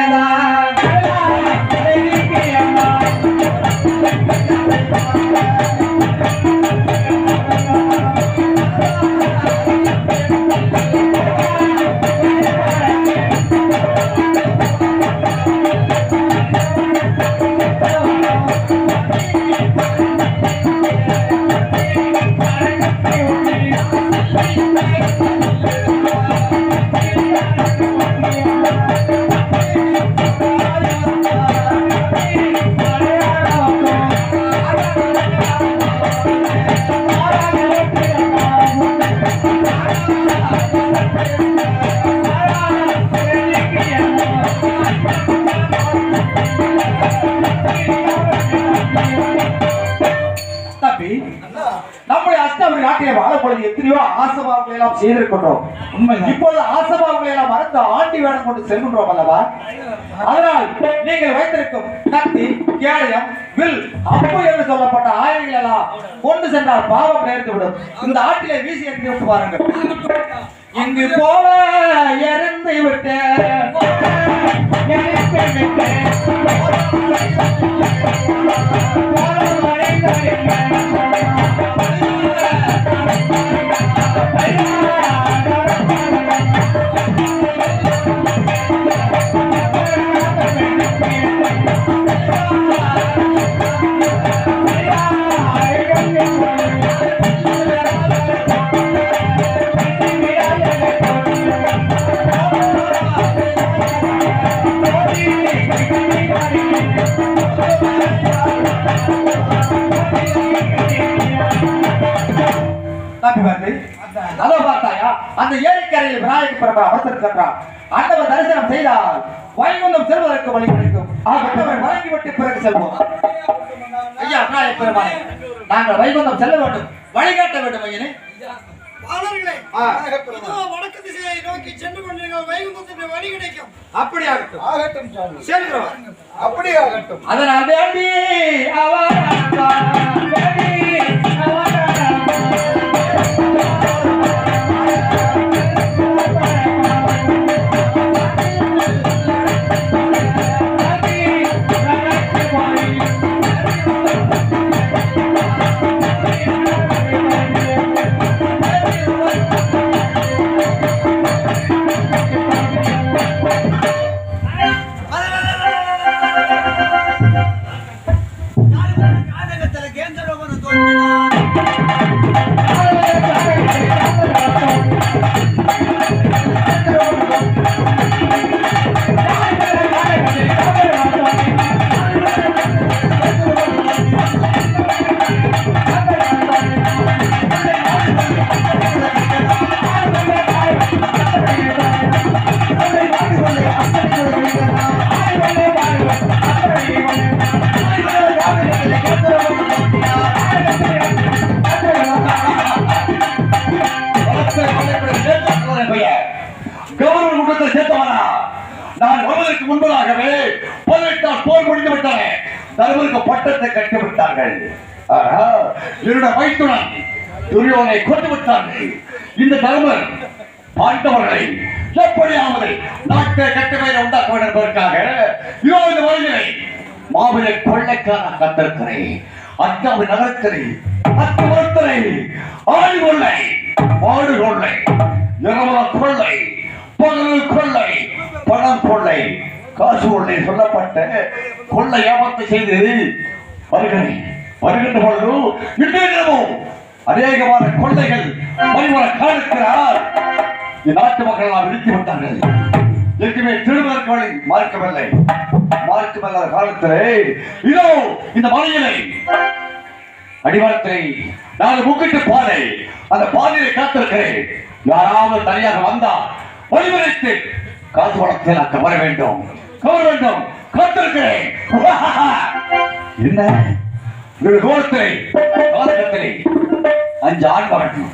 தம்பி செய்திருக்கின்றோம். இப்பொழுது ஆசபாவங்களை எல்லாம் மறந்து ஆண்டி வேடம் கொண்டு செல்கின்றோம் அல்லவா? அதனால் நீங்கள் வைத்திருக்கும் கத்தி கேடயம் வில் அம்பு என்று சொல்லப்பட்ட ஆயுதங்கள் எல்லாம் கொண்டு சென்றால் பாவம் நேர்ந்து விடும் இந்த ஆட்டிலே வீசி விட்டு பாருங்கள். இங்கு போல இறந்து விட்டேன். இறந்து விட்டேன் தம்பி பெருமா அமர்ந்திருக்கின்றான் ஆண்டவர் தரிசனம் செய்தால் வைகுந்தம் செல்வதற்கு வழி கிடைக்கும். ஆகட்டவர் வழங்கிவிட்டு பிறகு செல்வோம். ஐயா விநாயக பெருமானே நாங்கள் வைகுந்தம் செல்ல வேண்டும். வழிகாட்ட வேண்டும் ஐயனே. வடக்கு திசையை நோக்கி சென்று கொண்டிருங்கள். வைகுந்தத்தின் வழி கிடைக்கும். அப்படி ஆகட்டும் ஆகட்டும் செல்கிறோம். அப்படி ஆகட்டும் அதனால் வேண்டி அவர் நான் வருவதற்கு முன்பதாகவே பதினெட்டாம் போர் முடிந்து விட்டன. தருமருக்கு பட்டத்தை கட்டி விட்டார்கள். ஆனா, என்னுடைய மைத்துனன் துரியோனை கொண்டு விட்டார்கள். இந்த தருமர் பாண்டவர்களை எப்படியாவது நாட்டை கட்டுமையை உண்டாக்க வேண்டும் என்பதற்காக இதோ இந்த வழிகளை மாவிலை கொள்ளைக்கான கத்திருக்கிறேன். அக்காவு நகர்க்கிறேன் பத்து மரத்தரை ஆடி கொள்ளை மாடு கொள்ளை இரவல கொள்ளை பகல் கொள்ளை பணம் கொள்ளை. காசு கொள்ளை சொல்லப்பட்ட கொள்ளை ஏமாத்து செய்தது வருகிறேன் வருகின்ற பொழுது இன்றைய அநேகமான கொள்ளைகள் மறுமுறை காணுக்கிறார் நாட்டு மக்கள் நாம் விழித்து விட்டார்கள். எங்குமே திருவதற்கு வழி மார்க்கமில்லை. மார்க்கமில்லாத காலத்திலே இதோ இந்த மலையிலே அடிவாரத்தை நான் முக்கிட்டு பாதை அந்த பாதையை காத்திருக்கிறேன். யாராவது தனியாக வந்தா வழிமுறைத்து காசு வளத்தை நான் கவர வேண்டும். கவர வேண்டும். காத்திருக்கிறேன். என்ன? ஒரு தூரத்திலே காலகத்திலே அஞ்சு ஆண் வரட்டும்.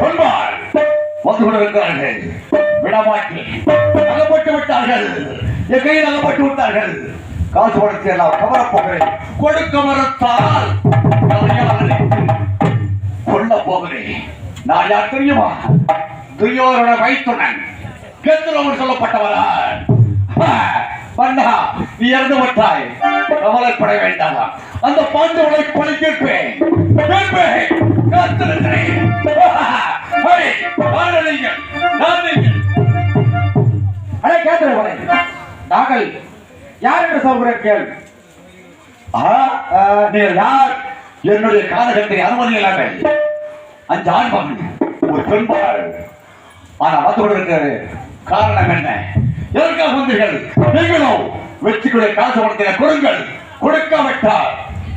கொள்வார் வந்து கொண்டிருக்கிறார்கள். விடமாட்டேன் அகப்பட்டு விட்டார்கள். என் கையில் அகப்பட்டு விட்டார்கள். காசு பணத்தை எல்லாம் கவரப் போகிறேன். கொடுக்க மறுத்தால் கொல்ல போகிறேன். நான் யார் தெரியுமா? துயோரோட வைத்துடன் கெந்துரவன் சொல்லப்பட்டவரா நீ இறந்து விட்டாய். கவலைப்பட வேண்டாம்? அந்த பாண்டவனை பணி கேட்பேன் கேட்பேன் காத்திருக்கிறேன். ஹரி, அடே கேட்கிறவனே நாங்கள் யார் என்று சொல்கிறேன் கேள்வி நீங்கள் யார்? என்னுடைய காலகத்தை அனுமதி இல்லாமல் அஞ்சு ஆண் ஒரு பெண்பாள் ஆனா வந்து கொண்டிருக்கிறது. காரணம் என்ன? எதற்காக வந்தீர்கள் நீங்களும் வெற்றிக்குடைய காசு பணத்தின கொடுங்கள் கொடுக்காவிட்டால்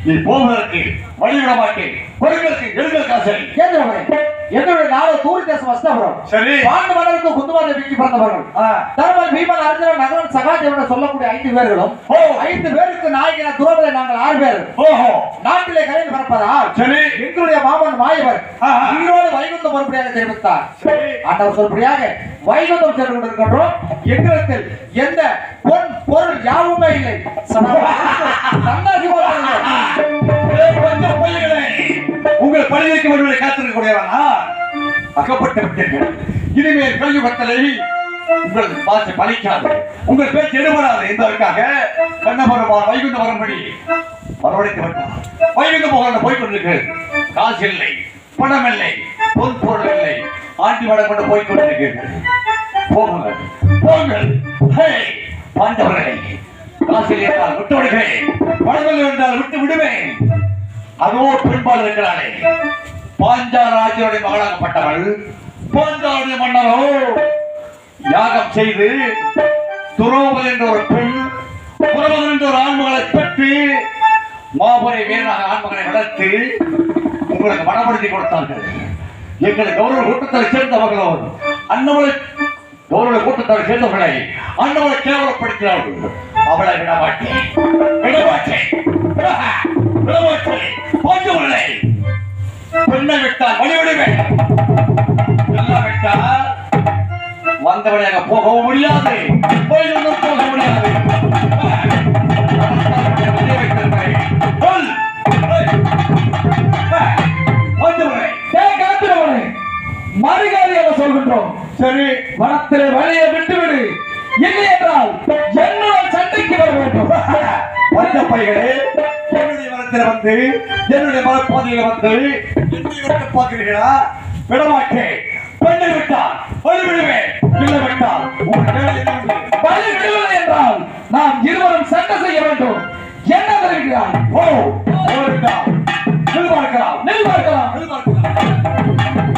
நீ போவதற்கு வழிவிட மாட்டேன். கொடுங்களுக்கு எழுதல் காசை. கேட்கிறவனே எங்களுடைய நாடு தூரி தேசம் வஸ்தாபுரம் சரி. பாண்டு மன்னருக்கு குந்துமா தேவிக்கு பிறந்தவர்கள். ஆ, தர்மன் பீமன் அர்ஜுனன் நகரன் சகாதேவன் சொல்லக்கூடிய ஐந்து பேர்களும் ஓ. ஐந்து பேருக்கு நாயகன துரோபதை நாங்கள் ஆறு பேர். ஓஹோ. நாட்டிலே கலைந்து பிறப்பதால் சரி. எங்களுடைய மாமன் மாயவர். உயிரோடு வைகுந்தம் பொறுப்படியாக தெரிவித்தார். ஆண்டவர் சொல்படியாக வைகுந்தம் சென்று கொண்டிருக்கின்றோம். எங்களுக்கு எந்த பொன் பொருள் யாவுமே இல்லை. சன்னாசி உங்கள் ஒருவரை வருவதை காத்திருக்கக்கூடியவனா? அகப்பட்டு விட்டீர்கள் இனிமேல் கல்யுகத்திலே உங்கள் பாசை பலிக்காது உங்கள் பேச்சு எடுபடாது என்பதற்காக கண்ணபுரமா வைகுந்த வரும்படி வரவழைத்து விட்டார் வைகுந்த போகிற போய் கொண்டிருக்கிறது. காசு இல்லை பணம் இல்லை பொன் பொருள் இல்லை. ஆண்டி மடம் கொண்டு போய் கொண்டிருக்கிறீர்கள் போங்கள் போங்கள் பாண்டவர்களை காசில் என்றால் விட்டு விடுகிறேன் பணங்கள் என்றால் விட்டு விடுவேன். அதோ பெரும்பால் இருக்கிறாளே பாஞ்சாராஜனுடைய மகளாகப்பட்டவள் பாஞ்சாலுடைய மன்னரோ யாகம் செய்து துரோபதி என்ற ஒரு பெண் புறவன் என்ற ஒரு ஆண்மகளை பெற்று மாபுரை வீரனாக ஆண்மகனை வளர்த்து உங்களுக்கு மனப்படுத்தி கொடுத்தார்கள். எங்கள் கௌரவ கூட்டத்தை சேர்ந்தவர்களோ அன்னவளை கௌரவ கூட்டத்தை சேர்ந்தவர்களை அன்னவளை கேவலப்படுத்தினார்கள். அவளை விடமாட்டேன். விடமாட்டேன். விடமாட்டேன். போட்டு உள்ளே. பெண்ணை விட்டால் வழிவிடுவேன். எல்லாம் விட்டால் வந்தவழியாக போகவும் முடியாது. போயிருந்தும் போக முடியாது. வெளியே மறுகாரியாக சொல்கின்றோம். சரி வனத்திலே வழியை விட்டுவிடு. இல்லை என்றால் என்னோட சண்டைக்கு வர வேண்டும். வந்த பைகளே என்னுடைய மரத்தில் வந்து என்னுடைய மரப்பாதையில் வந்து என்னை விட்டு பார்க்கிறீர்களா? விடமாட்டேன். பெண்ணை விட்டால் வழி விடுவேன் இல்லை விட்டால் உங்கள் வேலை என்னவென்று வழி விடுவது என்றால் நாம் இருவரும் சண்டை செய்ய வேண்டும். என்ன தெரிவிக்கிறாய் ஓ நில் பார்க்கலாம் நெல் பார்க்கலாம் நில் பார்க்கலாம்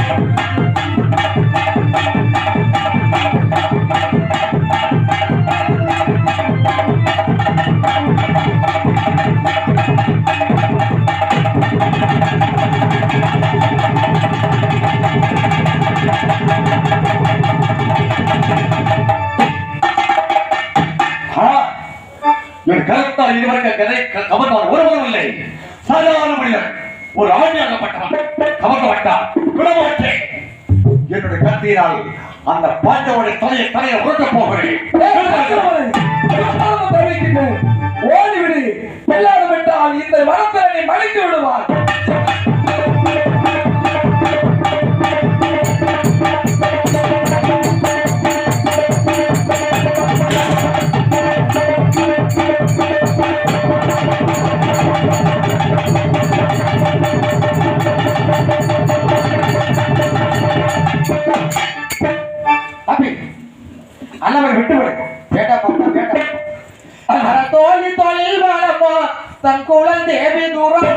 கதை கவர்ந்தவன் ஒருவரும் இல்லை. சாதாரண மனிதன் ஒரு ஆணியாகப்பட்டவன் கவர்ந்தப்பட்டான் விடமாட்டேன் என்னுடைய கத்தியினால் அந்த பாண்டவனுடைய தலையை தலையை உருட்டப் போகிறேன். அட தோழி தொழில் வளமோ தன் குழந்தேவி தூரம்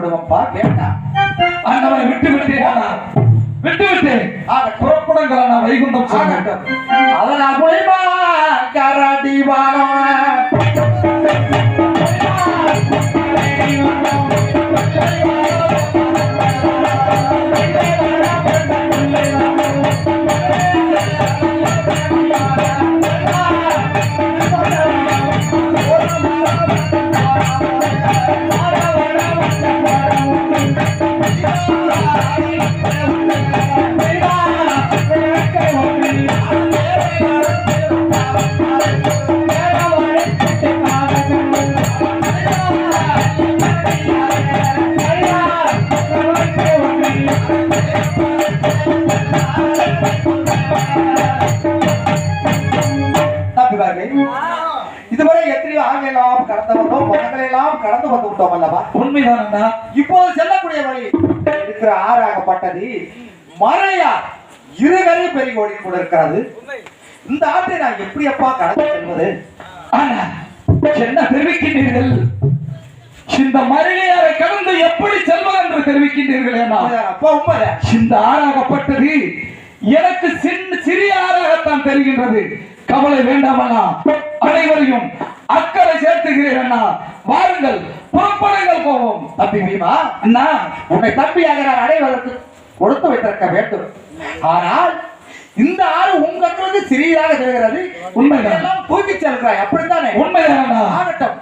விடுவோம்ப்பா வேண்டாம் எல்லாம் கடந்து வந்து விட்டோம் அல்லவா? உண்மைதான் இப்போது செல்லக்கூடிய வழி இருக்கிற ஆறாகப்பட்டது மறையா இருகரை பெருகி ஓடி கொண்டிருக்கிறது இந்த ஆட்டை நான் எப்படி அப்பா கடந்து செல்வது? என்ன தெரிவிக்கின்றீர்கள்? இந்த மரியாதை கடந்து எப்படி செல்வது என்று தெரிவிக்கின்றீர்கள் அப்பா உண்மைதான். இந்த ஆறாகப்பட்டது எனக்கு சின்ன சிறிய ஆறாகத்தான் தெரிகின்றது. கவலை வேண்டாமண்ணா அனைவரையும் அக்கறை சேர்த்துகிறேன் அண்ணா. வாருங்கள் புறப்படுங்கள் போவோம். தம்பி பீமா அண்ணா உன்னை தம்பியாக நான் அடைவதற்கு கொடுத்து வைத்திருக்க வேண்டும். ஆனால் இந்த ஆறு உங்களுக்கு சிறியதாக தெரிகிறது. உண்மைதான். தூக்கி செல்கிறாய் அப்படித்தானே? உண்மைதான்? ஆகட்டும்.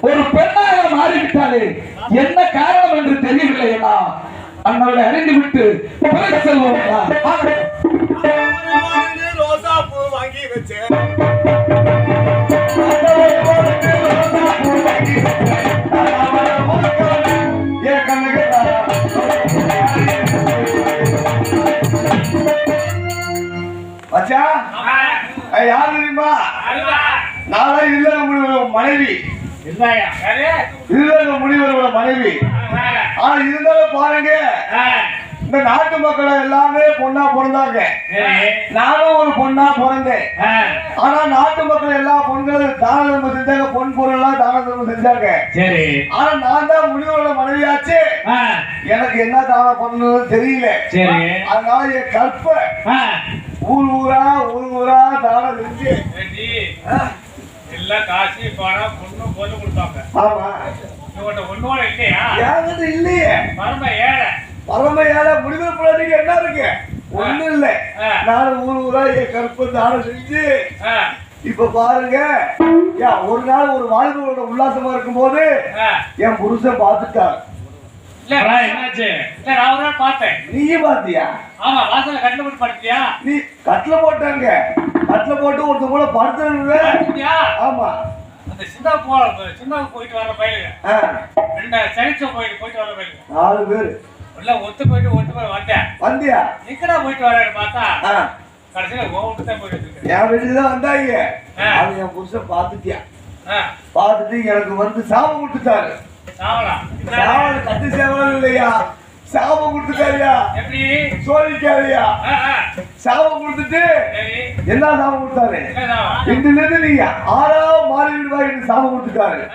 ஒரு பெண்ணாக மாறிவிட்டாலே என்ன காரணம் என்று தெரியவில்லை அண்ணா. அண்ணாவை அறிந்து விட்டு பிறகு செல்வோம். ரோசா பூ வாங்கி வச்சேன் யாரு தெரியுமா? நாளை இல்ல முடிவு மனைவி. இல்ல முடிவரோட மனைவி. ஆனா இருந்தாலும் பாருங்க. இந்த நாட்டு மக்களை எல்லாமே பொண்ணா பிறந்தாங்க. நானும் ஒரு பொண்ணா பிறந்தேன். ஆனா நாட்டு மக்கள் எல்லா பொண்களும் தான தர்மம் செஞ்சாங்க. பொன் பொருள்லாம் தான தர்மம் செஞ்சாங்க. சரி. ஆனா நான் தான் முனிவரோட மனைவியாச்சு. எனக்கு என்ன தானம் பண்ணணும்னு தெரியல. சரி. அதனால என் கற்ப ஊர் ஊரா ஊர் ஊரா தானம் செஞ்சு எல்லாம் காசு பணம் பொண்ணு பொண்ணு கொடுத்தாங்க ஆமா. இவன்கிட்ட ஒண்ணோட இல்லையா? ஏன் இல்லையே. பரம ஏழை. பரமையால முடிவு பிள்ளைக்கு என்ன இருக்கு? ஒண்ணும் இல்ல. ஆ. நான் ஊர் ஊரா என் கருப்பு தானம் செஞ்சு இப்ப பாருங்க ஒரு நாள் ஒரு வாழ்க்கையோட உல்லாசமா இருக்கும்போது ஆ. என் புருஷன் நான் என்னாச்சு? இல்ல நான் நாள் பார்த்தேன். நீயும் பாத்தியா ஆமா வாசல்ல கண்டு போட்டு பார்த்தியா நீ கட்டில போட்டாங்க. கட்டில போட்டு ஒருத்தன் கூட பார்த்தியா ஆமா. அந்த சின்ன போ சின்ன போயிட்டு வர ஆ, ரெண்டு சனிச்ச போயிட்டு போயிட்டு வர பயிலுங்க. நாலு பேரு. உள்ள ஒத்து போயிட்டு ஒத்து போய் வந்தேன். வந்தியா? எங்கடா போயிட்டு வரேன்னு பார்த்தா கடைசியில ஓட்டு தான் போயிட்டு இருக்கேன் என் வீட்டுக்கு தான் வந்தாங்க. அது என் புருஷன் பார்த்துட்டியா? பார்த்துட்டு எனக்கு வந்து சாபம் கொடுத்துட்டாரு சாவலாம் சாவல். கட்டு சேவல். இல்லையா? சாபம் கொடுத்துட்டாரியா? எப்படி? சோதிக்காரியா. சாபம் கொடுத்துட்டு என்ன சாபம் கொடுத்தாரு? இன்றிலிருந்து நீங்க ஆறா மாறி விடுவாய் சாபம் கொடுத்துட்டாரு.